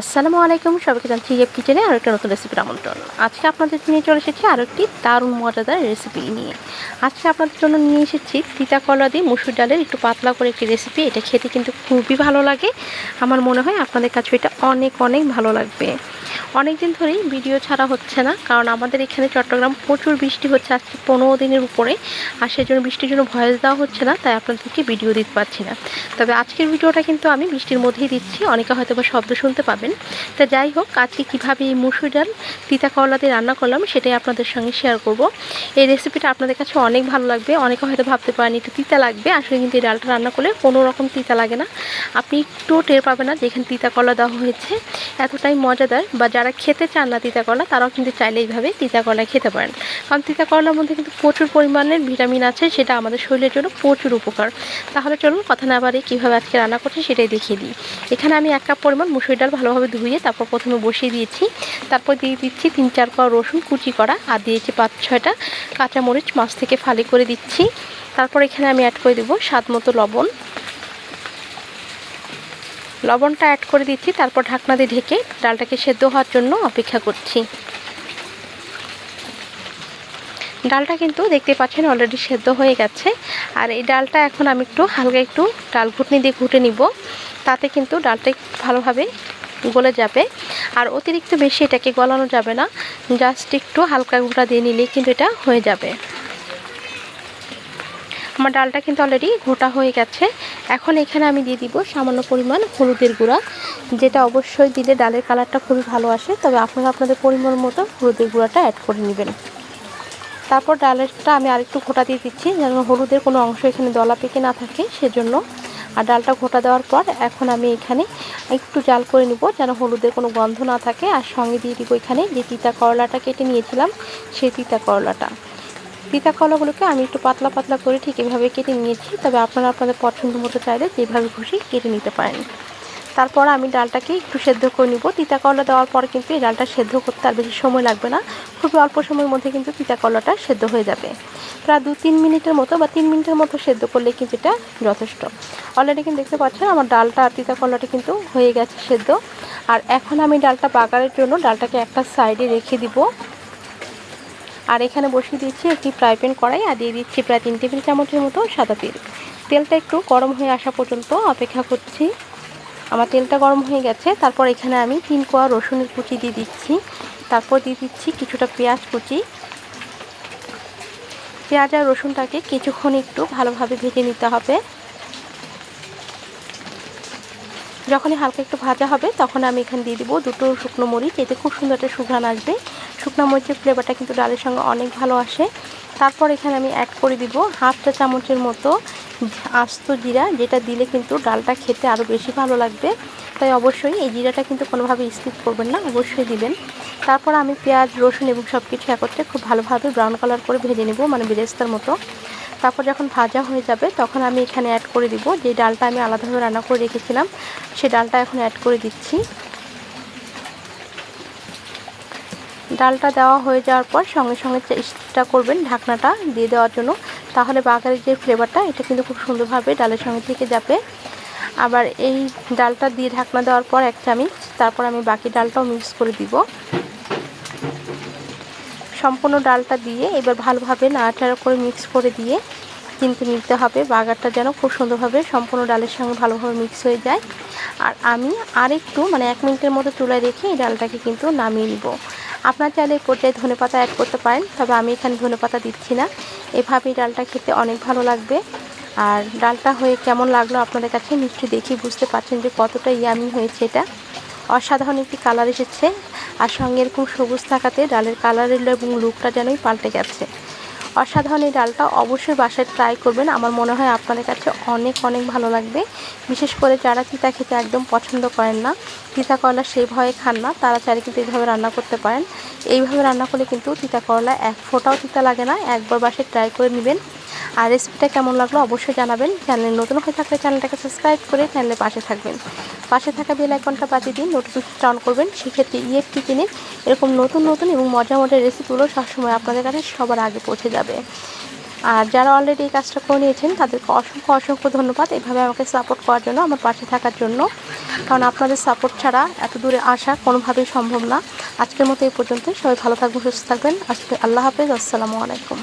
আসসালামু আলাইকুম, সবাইকে জানছি ইয়েব কিচেনে আরও একটা নতুন রেসিপির আমন্ত্রণ। আজকে আপনাদের নিয়ে চলে এসেছি আরও একটি দারুণ মজাদার রেসিপি নিয়ে। আজকে আপনাদের জন্য নিয়ে এসেছি তিতা কলা দিয়ে মুসুর ডালের একটু পাতলা করে একটি রেসিপি এটা খেতে কিন্তু খুবই ভালো লাগে। আমার মনে হয় আপনাদের কাছে এটা অনেক অনেক ভালো লাগবে। অনেক দিন ধরেই ভিডিও ছাড়া হচ্ছে না, কারণ আমাদের এখানে চট্টগ্রাম প্রচুর বৃষ্টি হচ্ছে, আজকে পনেরো দিনের উপরে, আর সেজন্য বৃষ্টির জন্য ভয়েস দেওয়া হচ্ছে না, তাই আপনাদেরকে ভিডিও দিতে পারছি না। তবে আজকের ভিডিওটা কিন্তু আমি বৃষ্টির মধ্যেই দিচ্ছি, অনেকে হয়তো বা শব্দ শুনতে পাবেন। তা যাই হোক, আজকে কীভাবে এই মুসুর ডাল, তিতা করলা দিয়ে রান্না করলাম, সেটাই আপনাদের সঙ্গে শেয়ার করব। এই রেসিপিটা আপনাদের কাছে অনেক ভালো লাগবে, অনেকে হয়তো ভাবতে পারেন একটু তিতা লাগবে? আসলে কিন্তু এই ডালটা রান্না করলে কোনো রকম তিতা লাগে না। আপনি একটু টের পাবেন না যেখানে তিতা করলা দেওয়া হয়েছে। এতটাই মজাদার, বা খেতে চান না তিতা করলা, তারাও কিন্তু চাইলে এইভাবে তিতা করলা খেতে পারেন। কারণ তিতা করলার মধ্যে কিন্তু প্রচুর পরিমাণের ভিটামিন আছে, সেটা আমাদের শরীরের জন্য প্রচুর উপকার। তাহলে চলুন কথা না বাড়ি কীভাবে আজকে রান্না করছি সেটাই দেখিয়ে দিই। এখানে আমি এক কাপ পরিমাণ মুসুরি ডাল ভালোভাবে ধুয়ে তারপর প্রথমে বসিয়ে দিয়েছি। তারপর দিয়ে দিচ্ছি তিন চার কোয়া রসুন কুচি করা, আর দিয়েছি পাঁচ ছয়টা কাঁচামরিচ মাছ থেকে ফালি করে দিচ্ছি। তারপর এখানে আমি অ্যাড করে দেবো স্বাদ মতো লবণ। লবণটা অ্যাড করে দিচ্ছি, তারপর ঢাকনা দিয়ে ঢেকে ডালটাকে সেদ্ধ হওয়ার জন্য অপেক্ষা করছি। ডালটা কিন্তু দেখতে পাচ্ছেন অলরেডি সেদ্ধ হয়ে গেছে। আর এই ডালটা এখন আমি একটু হালকা একটু ডাল ঘুটনি দিয়ে ঘুটে নিব, তাতে কিন্তু ডালটা ভালোভাবে গলে যাবে। আর অতিরিক্ত বেশি এটাকে গলানো যাবে না জাস্ট একটু হালকা গুঁড়া দিয়ে নিলেই কিন্তু এটা হয়ে যাবে। আমার ডালটা কিন্তু অলরেডি ঘোটা হয়ে গেছে। এখন এখানে আমি দিয়ে দিব সামান্য পরিমাণ হলুদের গুঁড়া, যেটা অবশ্যই দিলে ডালের কালারটা খুবই ভালো আসে। তবে আপনারা আপনাদের পরিমাণ মতো হলুদের গুঁড়াটা অ্যাড করে নেবেন। তারপর ডালেরটা আমি আরেকটু ঘোটা দিয়ে দিচ্ছি, যেন হলুদের কোনো অংশ এখানে দলা পেকে না থাকে সেজন্য। আর ডালটা ঘোটা দেওয়ার পর এখন আমি এখানে একটু জাল করে নিব, যেন হলুদের কোনো গন্ধ না থাকে। আর সঙ্গে দিয়ে দিব এখানে যে তিতা করলাটা কেটে নিয়েছিলাম, সেই তিতা করলাটা। তিতা কলাগুলোকে আমি একটু পাতলা পাতলা করে ঠিক এভাবে কেটে নিয়েছি, তবে আপনারা আপনাদের পছন্দ মতো চাইলে যেভাবে খুশি কেটে নিতে পারেন। তারপর আমি ডালটাকে একটু সেদ্ধ করে নিব। তিতা করলা দেওয়ার পর কিন্তু এই ডালটা সেদ্ধ করতে আর বেশি সময় লাগবে না। খুবই অল্প সময়ের মধ্যে কিন্তু তিতা করলাটা সেদ্ধ হয়ে যাবে। প্রায় দু তিন মিনিটের মতো বা তিন মিনিটের মতো সেদ্ধ করলে কিন্তু এটা যথেষ্ট। অলরেডি কিন্তু দেখতে পাচ্ছেন আমার ডালটা আর তিতা করলাটা কিন্তু হয়ে গেছে সেদ্ধ। আর এখন আমি ডালটা বাগারের জন্য ডালটাকে একটা সাইডে রেখে দিব। আর এখানে বসিয়ে দিচ্ছি একটি ফ্রাই প্যান কড়াই আর দিয়ে দিচ্ছি প্রায় তিন টেবিল চামচের মতো সাদা তেল। তেলটা একটু গরম হয়ে আসা পর্যন্ত অপেক্ষা করছি। আমার তেলটা গরম হয়ে গেছে। তারপর এখানে আমি তিন কোয়া রসুনের কুচি দিয়ে দিচ্ছি। তারপর দিয়ে দিচ্ছি কিছুটা পেঁয়াজ কুচি। পেঁয়াজ আর রসুনটাকে কিছুক্ষণ একটু ভালোভাবে ভেজে নিতে হবে। যখনই হালকা একটু ভাজা হবে, তখন আমি এখানে দিয়ে দিব দুটো শুকনো মরিচ। এতে খুব সুন্দর একটা সুঘ্রাণ আসবে। শুকনো মরিচের ফ্লেভারটা কিন্তু ডালের সঙ্গে অনেক ভালো আসে। তারপর এখানে আমি অ্যাড করে দিব হাফ চা চামচের মতো আস্ত জিরা, যেটা দিলে কিন্তু ডালটা খেতে আরও বেশি ভালো লাগবে। তাই অবশ্যই এই জিরাটা কিন্তু কোনোভাবে স্কিপ করবেন না, অবশ্যই দিবেন। তারপর আমি পেঁয়াজ, রসুন এবং সব কিছু একত্রে খুব ভালোভাবে ব্রাউন কালার করে ভেজে নেব মানে বেরেস্তার মতো। তারপর যখন ভাজা হয়ে যাবে, তখন আমি এখানে অ্যাড করে দিব যে ডালটা আমি আলাদাভাবে রান্না করে রেখেছিলাম, সে ডালটা এখন অ্যাড করে দিচ্ছি। ডালটা দেওয়া হয়ে যাওয়ার পর সঙ্গে সঙ্গে চেষ্টা করবেন ঢাকনাটা দিয়ে দেওয়ার জন্য। তাহলে বাগারের যে ফ্লেভারটা এটা কিন্তু খুব সুন্দরভাবে ডালের সঙ্গে থেকে যাবে। আবার এই ডালটা দিয়ে ঢাকনা দেওয়ার পর এক চামিচ, তারপর আমি বাকি ডালটাও মিক্স করে দিব। সম্পূর্ণ ডালটা দিয়ে এবার ভালোভাবে নাড়াচাড়া করে মিক্স করে দিয়ে কিন্তু নিতে হবে। বাগারটা যেন খুব সুন্দরভাবে সম্পূর্ণ ডালের সঙ্গে ভালোভাবে মিক্স হয়ে যায়। আর আমি আরেকটু মানে এক মিনিটের মতো চুলায় রেখে এই ডালটাকে কিন্তু নামিয়ে নিব। আপনার চাইলে পর্যায়ে ধনে পাতা অ্যাড করতে পারেন, তবে আমি এখানে ধনে পাতা দিচ্ছি না। এভাবেই ডালটা খেতে অনেক ভালো লাগবে। আর ডালটা হয়ে কেমন লাগল আপনাদের কাছে নিশ্চয়ই দেখি বুঝতে পারছেন যে কতটা ইয়ামি হয়েছে এটা। অসাধারণ একটি কালার এসেছে। আর সঙ্গে এরকম সবুজ থাকাতে ডালের কালারের এবং লুকটা যেনই পাল্টে গেছে অসাধারণ এই ডালটা অবশ্যই বাসায় ট্রাই করবেন। আমার মনে হয় আপনাদের কাছে অনেক অনেক ভালো লাগবে। বিশেষ করে যারা তিতা খেতে একদম পছন্দ করেন না, তিতা করলা সেই ভয়ে খান না, তারা চাইলে কিন্তু এইভাবে রান্না করতে পারেন। এইভাবে রান্না করলে কিন্তু তিতা করলা এক ফোঁটাও তিতা লাগে না, একবার বাসায় ট্রাই করে নেবেন। আর রেসিপিটা কেমন লাগল অবশ্যই জানাবেন। চ্যানেল নতুন হয়ে থাকলে চ্যানেলটাকে সাবস্ক্রাইব করে চ্যানেলের পাশে থাকবেন। পাশে থাকা বেল আইকনটা বাজিয়ে দিন নোটিফিকেশন অন করবেন, সেক্ষেত্রে ইয়ের কিনে এরকম নতুন নতুন এবং মজা মজার রেসিপিগুলো সবসময় আপনাদের কাছে সবার আগে পৌঁছে যাবে। আর যারা অলরেডি এই কাজটা করে নিয়েছেন, তাদেরকে অসংখ্য অসংখ্য ধন্যবাদ। এভাবে আমাকে সাপোর্ট করার জন্য, আমার পাশে থাকার জন্য। কারণ আপনাদের সাপোর্ট ছাড়া এত দূরে আসা কোনোভাবেই সম্ভব না। আজকের মতো এই পর্যন্ত সবাই ভালো থাকবেন, সুস্থ থাকবেন। আজকে আল্লাহ হাফেজ। আসসালামু আলাইকুম।